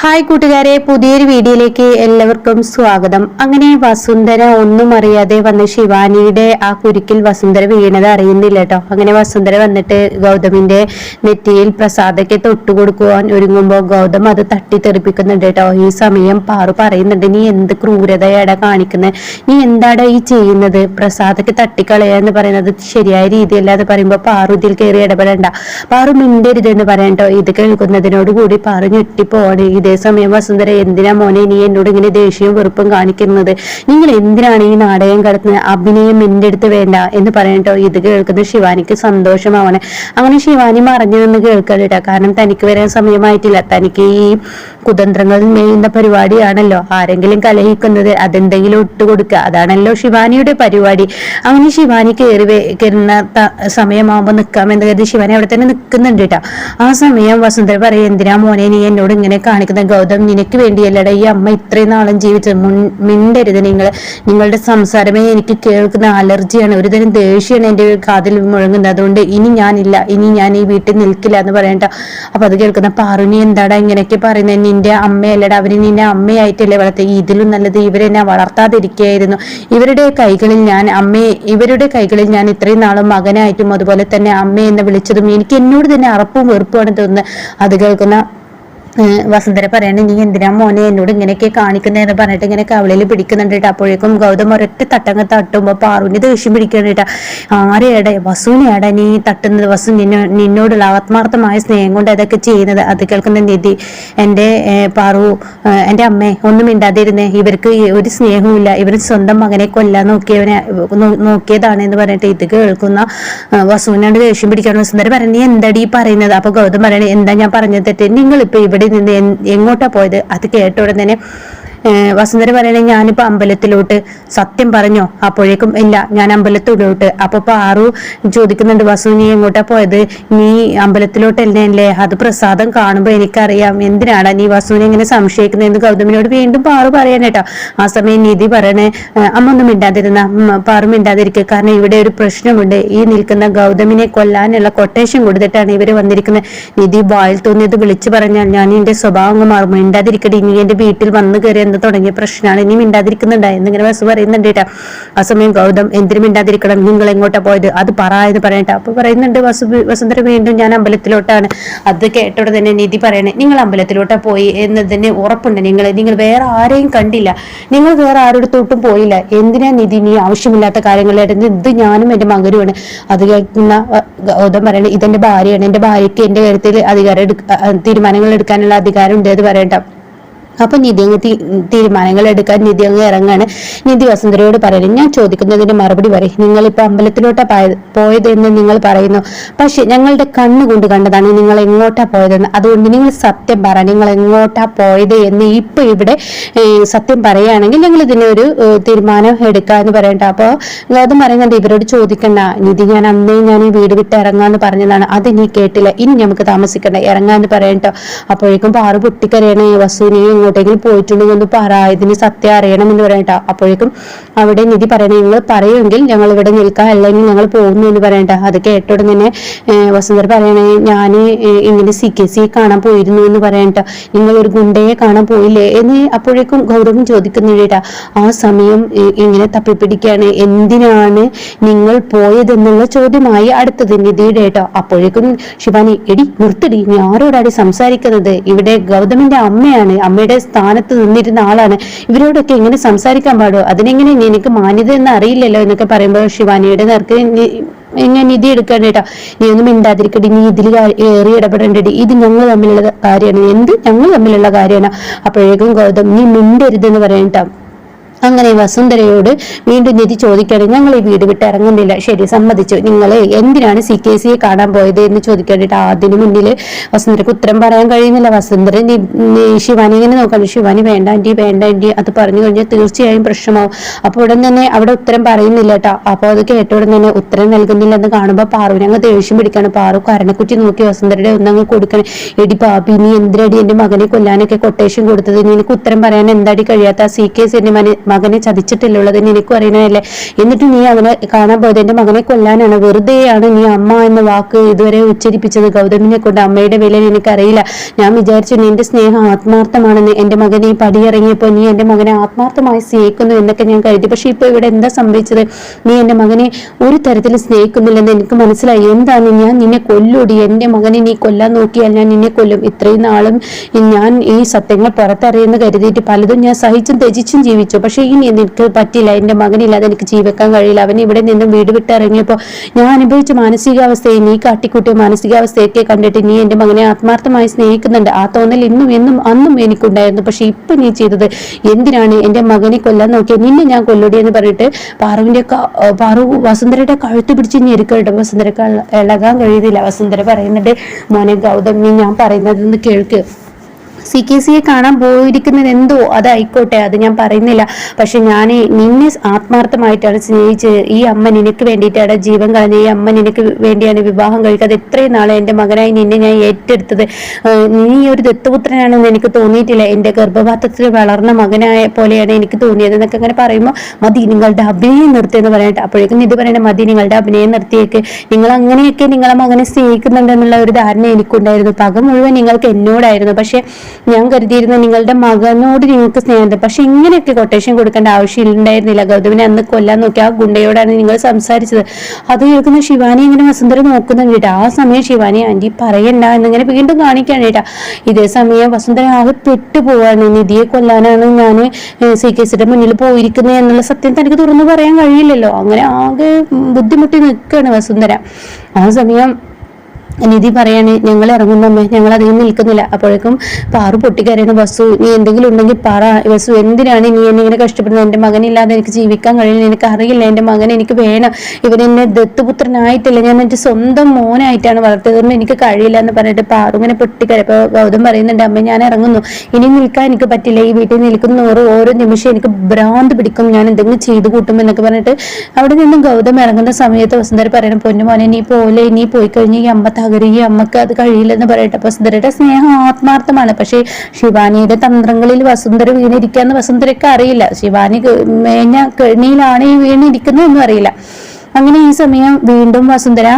Hi കൂട്ടുകാരെ പുതിയൊരു വീഡിയോയിലേക്ക് എല്ലാവർക്കും സ്വാഗതം. അങ്ങനെ വസുന്ധര ഒന്നും അറിയാതെ വന്ന ശിവാനിയുടെ ആ കുരുക്കിൽ വസുന്ധര വീണത് അറിയുന്നില്ല കേട്ടോ. അങ്ങനെ വസുന്ധര വന്നിട്ട് ഗൗതമിന്റെ നെറ്റിയിൽ പ്രസാദയ്ക്ക് തൊട്ടുകൊടുക്കുവാൻ ഒരുങ്ങുമ്പോൾ ഗൗതം അത് തട്ടിത്തെറിപ്പിക്കുന്നുണ്ട് കേട്ടോ. ഈ സമയം പാറു പറയുന്നുണ്ട് നീ എന്ത് ക്രൂരതയാടാ കാണിക്കുന്നത് നീ എന്താടാ ഈ ചെയ്യുന്നത്? പ്രസാദയ്ക്ക് തട്ടിക്കളയുക എന്ന് പറയുന്നത് ശരിയായ രീതിയല്ല എന്ന് പറയുമ്പോൾ പാറു ഇതിൽ കയറി ഇടപെടണ്ട. പാറു മിണ്ടരുത് എന്ന് കേട്ടോ. ഇത് കേൾക്കുന്നതിനോട് കൂടി പാറു ഞെട്ടിപ്പോവാണ്. ഇതേ സമയം വസുന്ധര എന്തിനാ മോനെ നീ എന്നോട് ഇങ്ങനെ ദേഷ്യവും വെറുപ്പും കാണിക്കുന്നത് നിങ്ങൾ എന്തിനാണ് ഈ നാടകം കടത്തുന്നത്? അഭിനയം എന്റെ അടുത്ത് വേണ്ട എന്ന് പറയട്ടോ ഇത് കേൾക്കുന്ന ശിവാനിക്ക് സന്തോഷമാവണേ. അങ്ങനെ ശിവാനി മറഞ്ഞു നിന്ന് കേൾക്കലിട്ട. കാരണം തനിക്ക് വരാൻ സമയമായിട്ടില്ല. തനിക്ക് ഈ കുതന്ത്രങ്ങൾ മെയ്യുന്ന പരിപാടിയാണല്ലോ. ആരെങ്കിലും കലഹിക്കുന്നത് അതെന്തെങ്കിലും ഇട്ടുകൊടുക്കുക അതാണല്ലോ ശിവാനിയുടെ പരിപാടി. അങ്ങനെ ശിവാനി കയറി കയറുന്ന സമയമാകുമ്പോൾ നിൽക്കാമെന്ന് കരുതി ശിവാനി അവിടെ തന്നെ നിൽക്കുന്നുണ്ട് കേട്ടോ. ആ സമയം വസുന്ധര പറയും എന്തിനാ മോനെ നീ എന്നോട് ഇങ്ങനെ കാണിക്കുന്ന ഗൗതം നിനക്ക് വേണ്ടിയല്ലടാ ഈ അമ്മ ഇത്രയും നാളും ജീവിച്ചത്. മുൻ മിണ്ടരുത് നിങ്ങൾ നിങ്ങളുടെ സംസാരമേ എനിക്ക് കേൾക്കുന്ന അലർജിയാണ്. ഒരു തരം ദേഷ്യമാണ് എന്റെ കാതിൽ മുഴങ്ങുന്നത്. അതുകൊണ്ട് ഇനി ഞാനില്ല. ഇനി ഞാൻ ഈ വീട്ടിൽ നിൽക്കില്ല എന്ന് പറയണ്ട. അപ്പൊ അത് കേൾക്കുന്ന പാറുനി എന്താടാ ഇങ്ങനെയൊക്കെ പറയുന്നത്? നിന്റെ അമ്മയല്ലടാ. അവർ നിന്നെ അമ്മയായിട്ടല്ലേ വളർത്തി ഇതിലും നല്ലത് ഇവരെന്നെ വളർത്താതിരിക്കുകയായിരുന്നു. ഇവരുടെ കൈകളിൽ ഞാൻ അമ്മയെ ഇവരുടെ കൈകളിൽ ഞാൻ ഇത്രയും നാളും മകനായിട്ടും അതുപോലെ തന്നെ അമ്മയെന്ന് വിളിച്ചതും എനിക്ക് എന്നോട് തന്നെ അറപ്പും വെറുപ്പുമാണ് തോന്നുന്നത് അത് കേൾക്കുന്ന വസുന്ധര പറയാണ് നീ എന്തിനാ മോനെ എന്നോട് ഇങ്ങനെയൊക്കെ കാണിക്കുന്നതെന്ന് പറഞ്ഞിട്ട് ഇങ്ങനെ കവളിൽ പിടിക്കുന്നുണ്ട് കേട്ടോ. അപ്പോഴേക്കും ഗൗതം ഒരൊറ്റ തട്ടങ്ങ് തട്ടുമ്പോ പാറുവിന് ദേഷ്യം പിടിക്കണം കേട്ടോ. ആരെയാടെ വസുവിനെയാടെ നീ തട്ടുന്നത്? വസു നിന്നോ നിന്നോടുള്ള ആത്മാർത്ഥമായ സ്നേഹം കൊണ്ട് അതൊക്കെ ചെയ്യുന്നത്? അത് കേൾക്കുന്ന നിധി എന്റെ പാറു എന്റെ അമ്മേ ഒന്നും മിണ്ടാതിരുന്നേ. ഇവർക്ക് ഒരു സ്നേഹവുമില്ല ഇവർ സ്വന്തം മകനെ കൊല്ലാൻ നോക്കിയവനെ നോക്കിയതാണ് എന്ന് പറഞ്ഞിട്ട് ഇത് കേൾക്കുന്ന ഏഹ് വസുവിനോട് ദേഷ്യം പിടിക്കണം വസുന്ധര പറഞ്ഞു നീ എന്താടി പറയുന്നത്? അപ്പൊ ഗൗതം പറയണേ എന്താ ഞാൻ പറഞ്ഞത് തെറ്റ്? നിങ്ങളിപ്പോൾ ഇവിടെ നിന്ന് എൻ- എങ്ങോട്ടാ പോയത്? അത് കേട്ട തന്നെ വസുന്ധര പറയണേ ഞാനിപ്പോ അമ്പലത്തിലോട്ട്. സത്യം പറഞ്ഞോ? അപ്പോഴേക്കും ഇല്ല ഞാൻ അമ്പലത്തിലോട്ട്. അപ്പൊ പാറു ചോദിക്കുന്നുണ്ട് വസു നീ എങ്ങോട്ടാ പോയത്? നീ അമ്പലത്തിലോട്ട് അല്ലേ അത് പ്രസാദം കാണുമ്പോ എനിക്കറിയാം. എന്തിനാണ് നീ വസുവിനെ ഇങ്ങനെ സംശയിക്കുന്നതെന്ന് ഗൗതമിനോട് വീണ്ടും പാറു പറയാനേട്ടോ ആ സമയം നിധി പറയണേ "ഏഹ് അമ്മ ഒന്നും മിണ്ടാതിരുന്ന പാറു മിണ്ടാതിരിക്കുക കാരണം ഇവിടെ ഒരു പ്രശ്നമുണ്ട്. ഈ നിൽക്കുന്ന ഗൗതമിനെ കൊല്ലാനുള്ള കൊട്ടേഷൻ കൊടുത്തിട്ടാണ് ഇവർ വന്നിരിക്കുന്നത്. നിധി വായിൽ തോന്നിയത് വിളിച്ചു പറഞ്ഞാൽ ഞാൻ എന്റെ സ്വഭാവം മാറും മിണ്ടാതിരിക്കട്ടെ ഇനി എന്റെ വീട്ടിൽ വന്നു കയറി എന്ന് തുടങ്ങിയ പ്രശ്നമാണ്. ഇനി മിണ്ടാതിരിക്കുന്നുണ്ടായി എന്നിങ്ങനെ വസു പറയുന്നുണ്ട് കേട്ടോ. ആ സമയം ഗൗതം എന്തിനു മിണ്ടാതിരിക്കണം? നിങ്ങൾ എങ്ങോട്ടാ പോയത്? അത് പറ എന്ന് പറയട്ടെ അപ്പൊ പറയുന്നുണ്ട് വസു വസുന്ധര വീണ്ടും ഞാൻ അമ്പലത്തിലോട്ടാണ്. അത് കേട്ടോടെ തന്നെ നിധി പറയണേ നിങ്ങൾ അമ്പലത്തിലോട്ടാ പോയി എന്നതിന് ഉറപ്പുണ്ട് നിങ്ങൾ നിങ്ങൾ വേറെ ആരെയും കണ്ടില്ല. നിങ്ങൾ വേറെ ആരോടത്തോട്ടും പോയില്ല. എന്തിനാ നിധി നീ ആവശ്യമില്ലാത്ത കാര്യങ്ങളായിരുന്നു ഇത് ഞാനും എന്റെ മകരുമാണ് അത് കേൾക്കുന്ന ഗൗതം പറയണേ ഇതെന്റെ ഭാര്യയാണ്. എന്റെ ഭാര്യയ്ക്ക് എന്റെ കാര്യത്തിൽ അധികാരം എടുക്ക തീരുമാനങ്ങൾ എടുക്കാനുള്ള അധികാരം ഉണ്ട് അത് പറയണ്ട അപ്പൊ നിധി അങ്ങ് തീരുമാനങ്ങൾ എടുക്കാൻ നിധി അങ്ങ് ഇറങ്ങാണ്. നിധി വസുന്ധരയോട് പറയുന്നത് ഞാൻ ചോദിക്കുന്നതിന്റെ മറുപടി പറയും. നിങ്ങൾ ഇപ്പൊ അമ്പലത്തിലോട്ടാ പോയത് എന്ന് നിങ്ങൾ പറയുന്നു. പക്ഷെ ഞങ്ങളുടെ കണ്ണുകൊണ്ട് കണ്ടതാണ് നിങ്ങൾ എങ്ങോട്ടാ പോയതെന്ന്. അതുകൊണ്ട് നിങ്ങൾ സത്യം പറ. നിങ്ങൾ എങ്ങോട്ടാ പോയത് എന്ന് ഇപ്പൊ ഇവിടെ സത്യം പറയുകയാണെങ്കിൽ ഞങ്ങൾ ഇതിനെ ഒരു തീരുമാനം എടുക്കുക എടുക്കാന്ന് പറയണ്ട. അപ്പൊ ഗൗതം പറയുന്നുണ്ട് ഇവരോട് ചോദിക്കണ്ട. നിധി ഞാൻ അന്നേ ഞാൻ ഈ വീട് വിട്ട് ഇറങ്ങാന്ന് പറഞ്ഞതാണ്. അത് നീ കേട്ടില്ല. ഇനി നമുക്ക് താമസിക്കണ്ട. ഇറങ്ങാന്ന് പറയണ്ടോ. അപ്പോഴേക്കും പാറു പൊട്ടിക്കരയണേ. വസുവിനെ എങ്ങോട്ടെങ്കിലും പോയിട്ടുണ്ടെങ്കിൽ ഒന്ന് പറ ഇതിന് സത്യം അറിയണം എന്ന് പറയണ്ട അപ്പോഴേക്കും അവിടെ നിധി പറയണേ നിങ്ങൾ പറയുമെങ്കിൽ ഞങ്ങൾ ഇവിടെ നിൽക്കാം അല്ലെങ്കിൽ ഞങ്ങൾ പോകുന്നു എന്ന് പറയണ്ട അത് കേട്ടോടെ തന്നെ വസുന്ധര പറയണേ ഞാൻ ഇങ്ങനെ സി കെ സി കാണാൻ പോയിരുന്നു എന്ന് പറയണ്ട നിങ്ങൾ ഒരു ഗുണ്ടയെ കാണാൻ പോയില്ലേ എന്ന് അപ്പോഴേക്കും ഗൗരവം ചോദിക്കുന്നില്ല ആ സമയം ഇങ്ങനെ തപ്പിപ്പിടിക്കുകയാണ്? എന്തിനാണ് നിങ്ങൾ പോയതെന്നുള്ള ചോദ്യമായി അടുത്തത് നിധിയുടെ കേട്ടോ. അപ്പോഴേക്കും ശിവാനി എടി നിർത്തടി നീ ആരോടാടി സംസാരിക്കുന്നത്? ഇവിടെ ഗൗതമിന്റെ അമ്മയാണ് അമ്മയുടെ സ്ഥാനത്ത് നിന്നിരുന്ന ആളാണ്. ഇവരോടൊക്കെ എങ്ങനെ സംസാരിക്കാൻ പാടുമോ അതിനെങ്ങനെ എനിക്ക് മാന്യത എന്ന് അറിയില്ലല്ലോ എന്നൊക്കെ പറയുമ്പോൾ ശിവാനിയുടെ നേർക്ക് ഞാൻ നിധി എടുക്കണം കേട്ടോ. നീ ഒന്നും മിണ്ടാതിരിക്കടി നീ ഇതിൽ ഏറി ഇടപെടേണ്ടടി. ഇത് ഞങ്ങൾ തമ്മിലുള്ള കാര്യമാണ്. എന്ത് ഞങ്ങൾ തമ്മിലുള്ള കാര്യമാണ്? അപ്പോഴേക്കും ഗൗതം നീ മിണ്ടരുതെന്ന് പറയട്ടോ അങ്ങനെ വസുന്ധരയോട് വീണ്ടും നിധി ചോദിക്കുകയാണ് ഞങ്ങൾ ഈ വീട് വിട്ട് ഇറങ്ങുന്നില്ല. ശരി സമ്മതിച്ചു. നിങ്ങൾ എന്തിനാണ് സി കെ സിയെ കാണാൻ പോയത്? എന്ന് ചോദിക്കാനായിട്ട് ആദ്യം മുന്നിൽ വസുന്ധരക്ക് ഉത്തരം പറയാൻ കഴിയുന്നില്ല. വസുന്ധര ശിവാനി ഇങ്ങനെ നോക്കാണ്. ശിവാനി വേണ്ട ആന്റി വേണ്ട ആന്റി. അത് പറഞ്ഞു കഴിഞ്ഞാൽ തീർച്ചയായും പ്രശ്നമാവും. അപ്പോൾ ഉടൻ തന്നെ അവിടെ ഉത്തരം പറയുന്നില്ല കേട്ടോ അപ്പോൾ അത് കേട്ട ഉടൻ തന്നെ ഉത്തരം നൽകുന്നില്ല എന്ന് കാണുമ്പോൾ പാറുവിനെ അങ്ങ് ദേഷ്യം പിടിക്കാണ്. പാറു കരണക്കുറ്റി നോക്കി വസുന്ധരയുടെ ഒന്നങ്ങ് കൊടുക്കണം. എടി പാപ്പി നീ എന്തിനടി എന്റെ മകനെ കൊല്ലാനൊക്കെ കൊട്ടേഷൻ കൊടുത്തത്? നിനക്ക് ഉത്തരം പറയാൻ എന്താടി കഴിയാത്ത? സി കെ സി എന്റെ മന- മകനെ ചതിച്ചിട്ടില്ലുള്ളതെന്ന് നിനക്കും അറിയണമല്ലേ എന്നിട്ട് നീ അവനെ കാണാൻ പോയത് എന്റെ മകനെ കൊല്ലാനാണ്. വെറുതെയാണ് നീ അമ്മ എന്ന വാക്ക് ഇതുവരെ ഉച്ചരിപ്പിച്ചത്. ഗൗതമിനെ കൊണ്ട് അമ്മയുടെ വില എനിക്കറിയില്ല. ഞാൻ വിചാരിച്ചു നിന്റെ സ്നേഹം ആത്മാർത്ഥമാണെന്ന്. എന്റെ മകനെ പടിയിറങ്ങിയപ്പോൾ നീ എന്റെ മകനെ ആത്മാർത്ഥമായി സ്നേഹിക്കുന്നു എന്നൊക്കെ ഞാൻ കരുതി. പക്ഷെ ഇപ്പൊ ഇവിടെ എന്താ സംഭവിച്ചത്? നീ എന്റെ മകനെ ഒരു തരത്തിലും സ്നേഹിക്കുന്നില്ലെന്ന് എനിക്ക് മനസ്സിലായി. എന്താണ് ഞാൻ നിന്നെ കൊല്ലൂടി? എന്റെ മകനെ നീ കൊല്ലാൻ നോക്കിയാൽ ഞാൻ നിന്നെ കൊല്ലും. ഇത്രയും നാളും ഞാൻ ഈ സത്യങ്ങൾ പുറത്തറിയുന്ന കരുതിയിട്ട് പലതും ഞാൻ സഹിച്ചും ത്യജിച്ചും ജീവിച്ചു. പക്ഷെ ഇനി എനിക്ക് പറ്റില്ല. എന്റെ മകനില്ലാതെ എനിക്ക് ജീവിക്കാൻ കഴിയില്ല. അവൻ ഇവിടെ നിന്നും വീട് വിട്ടിറങ്ങിയപ്പോൾ ഞാൻ അനുഭവിച്ച മാനസികാവസ്ഥയെ നീ കാട്ടിക്കൂട്ടിയ മാനസികാവസ്ഥയൊക്കെ കണ്ടിട്ട് നീ എന്റെ മകനെ ആത്മാർത്ഥമായി സ്നേഹിക്കുന്നുണ്ട്. ആ തോന്നൽ ഇന്നും എന്നും അന്നും എനിക്കുണ്ടായിരുന്നു. പക്ഷെ ഇപ്പൊ നീ ചെയ്തത് എന്തിനാണ് എന്റെ മകനെ കൊല്ലാൻ നോക്കിയത് നിന്നെ ഞാൻ കൊല്ലടി എന്ന് പറഞ്ഞിട്ട് പാറുവിന്റെ ക- പാറു വസുന്ധരയുടെ കഴുത്ത് പിടിച്ച് ഞെരുക്കട്ടെ വസുന്ധരക്ക് ഇള- ഇളകാൻ കഴിയുന്നില്ല. വസുന്ധര പറയുന്നുണ്ട് മോനെ ഗൗതം നീ ഞാൻ പറയുന്നതെന്ന് കേൾക്ക്. സി കെ സിയെ കാണാൻ പോയിരിക്കുന്നത് എന്തോ അതായിക്കോട്ടെ അത് ഞാൻ പറയുന്നില്ല. പക്ഷെ ഞാൻ നിന്നെ ആത്മാർത്ഥമായിട്ടാണ് സ്നേഹിച്ച് ഈ അമ്മ നിനക്ക് വേണ്ടിയിട്ടാണ് ജീവൻ കളഞ്ഞ ഈ അമ്മ നിനക്ക് വേണ്ടിയാണ് വിവാഹം കഴിക്കാതെ ഇത്രയും നാളെ എന്റെ മകനായി നിന്നെ ഞാൻ ഏറ്റെടുത്തത്. നീ ഒരു ദത്തപുത്രനാണെന്ന് എനിക്ക് തോന്നിയിട്ടില്ല. എന്റെ ഗർഭപാത്രത്തിൽ വളർന്ന മകനായ പോലെയാണ് എനിക്ക് തോന്നിയത് എന്നൊക്കെ അങ്ങനെ പറയുമ്പോൾ മതി നിങ്ങളുടെ അഭിനയം നിർത്തിയെന്ന് പറയട്ടെ അപ്പോഴേക്കും ഇത് പറയണ മതി നിങ്ങളുടെ അഭിനയം നിർത്തിയേക്ക്. നിങ്ങൾ അങ്ങനെയൊക്കെ നിങ്ങളെ മകനെ സ്നേഹിക്കുന്നുണ്ടെന്നുള്ള ഒരു ധാരണ എനിക്കുണ്ടായിരുന്നു. പക മുഴുവൻ നിങ്ങൾക്ക് എന്നോടായിരുന്നു. പക്ഷെ ഞാൻ കരുതിയിരുന്ന നിങ്ങളുടെ മകനോട് നിങ്ങൾക്ക് സ്നേഹം പക്ഷെ ഇങ്ങനെയൊക്കെ കൊട്ടേഷൻ കൊടുക്കേണ്ട ആവശ്യമുണ്ടായിരുന്നില്ല ഗൗതമിനെ അന്ന് കൊല്ലാൻ നോക്കി ആ ഗുണ്ടയോടാണ് നിങ്ങൾ സംസാരിച്ചത്. അത് കേൾക്കുന്ന ശിവാനി ഇങ്ങനെ വസുന്ധര നോക്കുന്നുണ്ട് ആ സമയം ശിവാനി ആന്റി പറയണ്ട. എന്നിങ്ങനെ വീണ്ടും കാണിക്കാണ് കേട്ടാ. ഇതേ സമയം വസുന്ധര ആകെ പെട്ടുപോവാണ്. നിധിയെ കൊല്ലാനാണ് ഞാൻ സി കെ സിയുടെ മുന്നിൽ പോയിരിക്കുന്നത് എന്നുള്ള സത്യം തനിക്ക് തുറന്നു പറയാൻ കഴിയില്ലല്ലോ. അങ്ങനെ ആകെ ബുദ്ധിമുട്ടി നിൽക്കുകയാണ് വസുന്ധര. ആ സമയം നിധി പറയാണ് ഞങ്ങൾ ഇറങ്ങുന്നമ്മേ ഞങ്ങൾ അധികം നിൽക്കുന്നില്ല. അപ്പോഴേക്കും പാറു പൊട്ടിക്കരയാണ് വസു നീ എന്തെങ്കിലും ഉണ്ടെങ്കിൽ പറ. വസു എന്തിനാണ് നീ എന്നെ ഇങ്ങനെ കഷ്ടപ്പെടുന്നത്? എന്റെ മകനില്ലാതെ എനിക്ക് ജീവിക്കാൻ കഴിയില്ല. എനിക്ക് അറിയില്ല. എന്റെ മകൻ എനിക്ക് വേണം. ഇവൻ എന്നെ ദത്തുപുത്രനായിട്ടില്ല. ഞാൻ എന്റെ സ്വന്തം മോനായിട്ടാണ് വളർത്തിയതുകൊണ്ട് എനിക്ക് കഴിയില്ല എന്ന് പറഞ്ഞിട്ട് പാറു ഇങ്ങനെ പൊട്ടിക്കാര ഇപ്പോൾ ഗൗതം പറയുന്നുണ്ട് അമ്മ ഞാൻ ഇറങ്ങുന്നു. ഇനി നിൽക്കാൻ എനിക്ക് പറ്റില്ല. ഈ വീട്ടിൽ നിൽക്കുന്ന ഓരോ ഓരോ നിമിഷം എനിക്ക് ഭ്രാന്ത് പിടിക്കും. ഞാൻ എന്തെങ്കിലും ചെയ്തു കൂട്ടും എന്നൊക്കെ പറഞ്ഞിട്ട് അവിടെ നിന്നും ഗൗതം ഇറങ്ങുന്ന സമയത്ത് വസുന്ധര പറയണം പൊന്നു മോനെ നീ പോലെ നീ പോയി കഴിഞ്ഞ് ഈ തകരും ഈ അമ്മയ്ക്ക് അത് കഴിയില്ലെന്ന് പറയട്ടെ. വസുന്ധരയുടെ സ്നേഹം ആത്മാർത്ഥമാണ്. പക്ഷേ ശിവാനിയുടെ തന്ത്രങ്ങളിൽ വസുന്ധര വീണിരിക്കാന്ന് വസുന്ധരയ്ക്ക് അറിയില്ല. ശിവാനി മേഞ്ഞ കെണിയിലാണ് ഈ വീണിരിക്കുന്നതെന്നും അറിയില്ല. അങ്ങനെ ഈ സമയം വീണ്ടും വസുന്ധര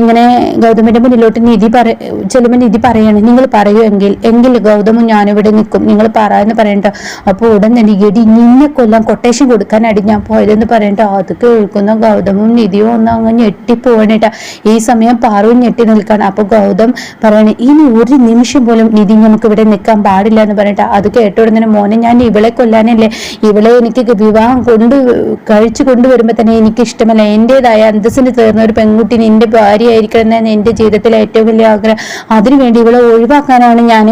ഇങ്ങനെ ഗൗതമിന്റെ മുന്നിലോട്ട് നിധി പറ ചെല്ലുമ്പോൾ നിധി പറയാണ് നിങ്ങൾ പറയൂ എങ്കിൽ എങ്കിൽ ഗൗതമും ഞാനിവിടെ നിൽക്കും. നിങ്ങൾ പറ എന്ന് പറയണ്ട? അപ്പോൾ ഉടൻ തന്നെ ഗഡി നിന്നെ കൊല്ലാൻ കൊട്ടേഷൻ കൊടുക്കാനായിട്ട് ഞാൻ പോയതെന്ന് പറയണ്ട? അത് കേൾക്കുന്ന ഗൗതമും നിധിയും ഒന്ന് അങ്ങ് ഞെട്ടിപ്പോവാനേട്ടാ ഈ സമയം പാറുവും ഞെട്ടി നിൽക്കാണ്. അപ്പോൾ ഗൗതം പറയണ ഇനി ഒരു നിമിഷം പോലും നിധി നമുക്ക് ഇവിടെ നിൽക്കാൻ പാടില്ല എന്ന് പറഞ്ഞിട്ട് അത് കേട്ട ഉടനെ മോനെ ഞാൻ ഇവളെ കൊല്ലാനല്ലേ? ഇവളെ എനിക്ക് വിവാഹം കൊണ്ട് കഴിച്ചു കൊണ്ടുവരുമ്പോൾ തന്നെ എനിക്ക് ഇഷ്ടമല്ല എന്റെതായ അന്തസ്സിന് തീർന്ന ഒരു പെൺകുട്ടിന് എന്റെ ഭാര്യയായിരിക്കണം എന്നാണ് എന്റെ ജീവിതത്തിലെ ഏറ്റവും വലിയ ആഗ്രഹം. അതിനുവേണ്ടി ഇവളെ ഒഴിവാക്കാനാണ് ഞാൻ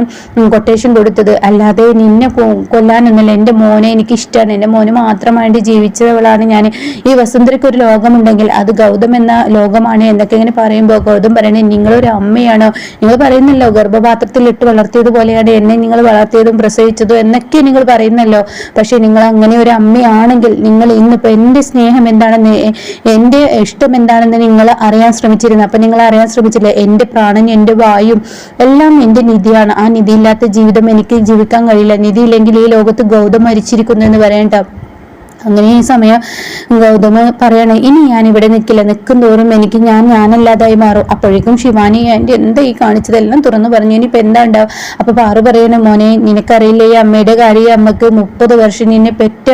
കൊട്ടേഷൻ കൊടുത്തത്. അല്ലാതെ നിന്നെ കൊല്ലാനൊന്നുമില്ല. എന്റെ മോനെ എനിക്ക് ഇഷ്ടമാണ് എന്റെ മോന് മാത്രമായിട്ട് ജീവിച്ചവളാണ് ഞാൻ. ഈ വസുന്ധരയ്ക്ക് ഒരു ലോകമുണ്ടെങ്കിൽ അത് ഗൗതം എന്ന ലോകമാണ് എന്നൊക്കെ ഇങ്ങനെ പറയുമ്പോൾ ഗൗതം പറയണേ നിങ്ങളൊരു അമ്മയാണോ? നിങ്ങൾ പറയുന്നല്ലോ ഗർഭപാത്രത്തിൽ ഇട്ട് വളർത്തിയതുപോലെയാണ് എന്നെ നിങ്ങൾ വളർത്തിയതും പ്രസവിച്ചതും എന്നൊക്കെ നിങ്ങൾ പറയുന്നല്ലോ. പക്ഷെ നിങ്ങൾ അങ്ങനെ ഒരു അമ്മയാണെങ്കിൽ നിങ്ങൾ ഇന്നിപ്പോ എന്റെ സ്നേഹം എന്താണെന്ന് എന്റെ ഇഷ്ടം എന്താണെന്ന് നിങ്ങൾ അറിയാൻ ശ്രമിച്ചിരുന്നു. അപ്പൊ നിങ്ങൾ അറിയാൻ ശ്രമിച്ചില്ല? എന്റെ പ്രാണൻ എന്റെ വായും എല്ലാം എന്റെ നിധിയാണ്. ആ നിധിയില്ലാത്ത ജീവിതം എനിക്ക് ജീവിക്കാൻ കഴിയില്ല. നിധിയില്ലെങ്കിൽ ഈ ലോകത്ത് ഗൗതം മരിച്ചിരിക്കുന്നു എന്ന് പറയണ്ട അങ്ങനെ ഈ സമയം ഗൗതമ പറയണേ ഇനി ഞാൻ ഇവിടെ നിൽക്കില്ല നിൽക്കും തോറും എനിക്ക് ഞാൻ ഞാനല്ലാതായി മാറും. അപ്പോഴേക്കും ശിവാനി എന്റെ എന്താ ഈ കാണിച്ചതെല്ലാം തുറന്നു പറഞ്ഞു. ഇനിയിപ്പോൾ എന്താ ഉണ്ടാവും അപ്പോൾ പാറു പറയണ മോനെ നിനക്കറിയില്ല ഈ അമ്മയുടെ കാര്യം അമ്മയ്ക്ക് മുപ്പത് വർഷം നിന്നെ പെറ്റ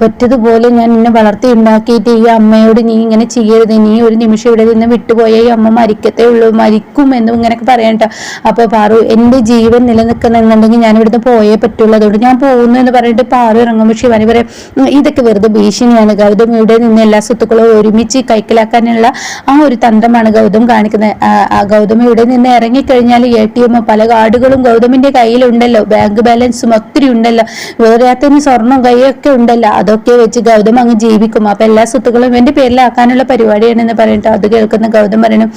പറ്റതുപോലെ ഞാൻ നിന്നെ വളർത്തി ഉണ്ടാക്കിയിട്ട് ഈ അമ്മയോട് നീ ഇങ്ങനെ ചെയ്യരുത്. നീ ഒരു നിമിഷം ഇവിടെ നിന്ന് വിട്ടുപോയ ഈ അമ്മ മരിക്കത്തേ ഉള്ളൂ. മരിക്കും എന്നും ഇങ്ങനെയൊക്കെ പറയണ്ട അപ്പോൾ പാറു എന്റെ ജീവൻ നിലനിൽക്കുന്നുണ്ടെങ്കിൽ ഞാൻ ഇവിടുന്ന് പോയേ പറ്റുള്ളൂ. അതുകൊണ്ട് ഞാൻ പോകുന്നു എന്ന് പറഞ്ഞിട്ട് പാറു ഇറങ്ങുമ്പോൾ ശിവാനി പറയും "ഉം, ഇതൊക്കെ വെറുതെ ഭീഷണിയാണ്. ഗൗതം ഇവിടെ നിന്ന് എല്ലാ സ്വത്തുക്കളും ഒരുമിച്ച് കൈക്കലാക്കാനുള്ള ആ ഒരു തന്ത്രമാണ് ഗൗതം കാണിക്കുന്നത്. ഗൗതം ഇവിടെ നിന്ന് ഇറങ്ങിക്കഴിഞ്ഞാൽ എ ടി എം പല കാർഡുകളും ഗൗതമിന്റെ കയ്യിലുണ്ടല്ലോ. ബാങ്ക് ബാലൻസും ഒത്തിരി ഉണ്ടല്ലോ. വേറെ വേറെയാത്തതിന് സ്വർണം കൈയൊക്കെ ഉണ്ടല്ലോ. അതൊക്കെ വെച്ച് ഗൗതം അങ്ങ് ജീവിക്കും. അപ്പൊ എല്ലാ സ്വത്തുക്കളും എന്റെ പേരിലാക്കാനുള്ള പരിപാടിയാണെന്ന് പറഞ്ഞിട്ട് അത് കേൾക്കുന്ന ഗൗതം പറയണം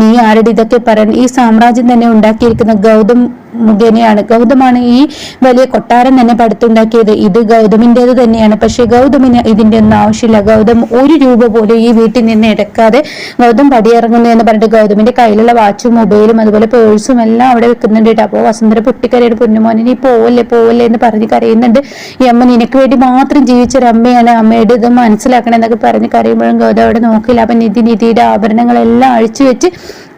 നീ ആരുടെ ഇതൊക്കെ പറയണം? ഈ സാമ്രാജ്യം തന്നെ ഉണ്ടാക്കിയിരിക്കുന്ന ഗൗതം മുഖേനയാണ്. ഗൗതമാണ് ഈ വലിയ കൊട്ടാരം തന്നെ പടുത്തുണ്ടാക്കിയത്. ഇത് ഗൗതമിന്റെത് തന്നെയാണ്. പക്ഷെ ഗൗതമിന് ഇതിന്റെ ഒന്നും ആവശ്യമില്ല. ഗൗതം ഒരു രൂപ പോലും ഈ വീട്ടിൽ നിന്ന് എടുക്കാതെ ഗൗതം പടിയിറങ്ങുന്നു എന്ന് പറഞ്ഞിട്ട് ഗൗതമിന്റെ കയ്യിലുള്ള വാച്ചും മൊബൈലും അതുപോലെ പേഴ്സും എല്ലാം അവിടെ വെക്കുന്നുണ്ട് കേട്ടോ. അപ്പോൾ വസുന്ധര പൊട്ടിക്കരയുടെ പൊന്നുമോനെ നീ പോവല്ലേ പോവല്ലേ എന്ന് പറഞ്ഞ് കരയുന്നുണ്ട്. ഈ അമ്മ നിനക്ക് വേണ്ടി മാത്രം ജീവിച്ചൊരു അമ്മയാണ്. അമ്മയുടെ ഇത് മനസ്സിലാക്കണം എന്നൊക്കെ പറഞ്ഞ് കരയുമ്പോഴും ഗൗതം അവിടെ നോക്കില്ല. അപ്പൊ നിധി നിധിയുടെ ആഭരണങ്ങളെല്ലാം അഴിച്ചു വെച്ച്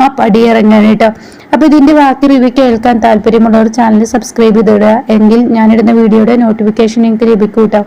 ആ പടിയിറങ്ങാൻ കേട്ടോ അപ്പൊ ഇതിന്റെ ബാക്കി റിവ്യൂ കേൾക്കാൻ താല്പര്യമുള്ളവർ ചാനൽ സബ്സ്ക്രൈബ് ചെയ്തിടുക. എങ്കിൽ ഞാനിടുന്ന വീഡിയോയുടെ നോട്ടിഫിക്കേഷൻ നിങ്ങൾക്ക് ലഭിക്കും കേട്ടോ